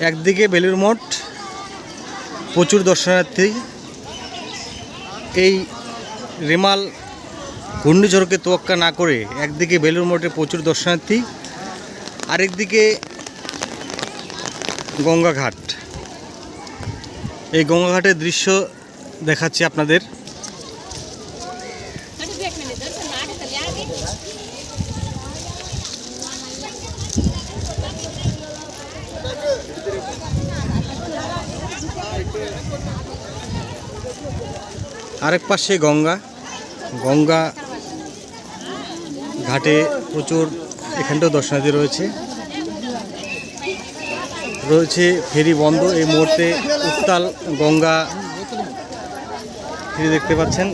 একদিকে বেলুর মঠ, প্রচুর দর্শনার্থী। এই রেমাল ঘূর্ণিঝড়কে তোয়াক্কা না করে একদিকে বেলুর মঠে প্রচুর দর্শনার্থী, আরেকদিকে গঙ্গাঘাট। এই গঙ্গাঘাটের দৃশ্য দেখাচ্ছি আপনাদের। আরেক পাশে গঙ্গা। গঙ্গা ঘাটে প্রচুর এখানটাও দর্শনার্থী রয়েছে। রয়েছে ফেরি বন্ধ এই মুহূর্তে উত্তাল গঙ্গা ফেরি দেখতে পাচ্ছেন।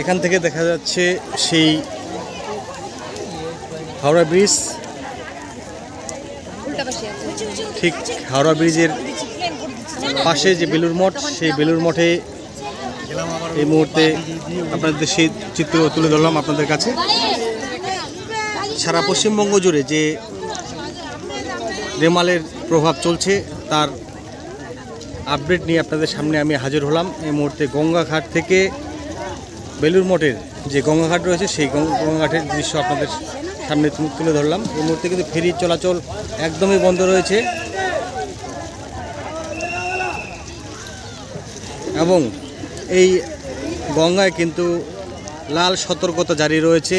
এখান থেকে দেখা যাচ্ছে সেই হাওড়া ব্রিজ। ঠিক হাওড়া ব্রিজের পাশে যে বেলুর মঠ, সেই বেলুর মঠে এই মুহূর্তে আপনাদের সেই চিত্র তুলে ধরলাম আপনাদের কাছে। সারা পশ্চিমবঙ্গ জুড়ে যে রেমালের প্রভাব চলছে, তার আপডেট নিয়ে আপনাদের সামনে আমি হাজির হলাম। এই মুহূর্তে গঙ্গাঘাট থেকে বেলুর মঠের যে গঙ্গাঘাট রয়েছে, সেই গঙ্গা- গঙ্গাঘাটের দৃশ্য আপনাদের সামনে তুলে ধরলাম। এই মুহূর্তে কিন্তু ফেরি চলাচল একদমই বন্ধ রয়েছে। এবং এই গঙ্গায় কিন্তু লাল সতর্কতা জারি রয়েছে।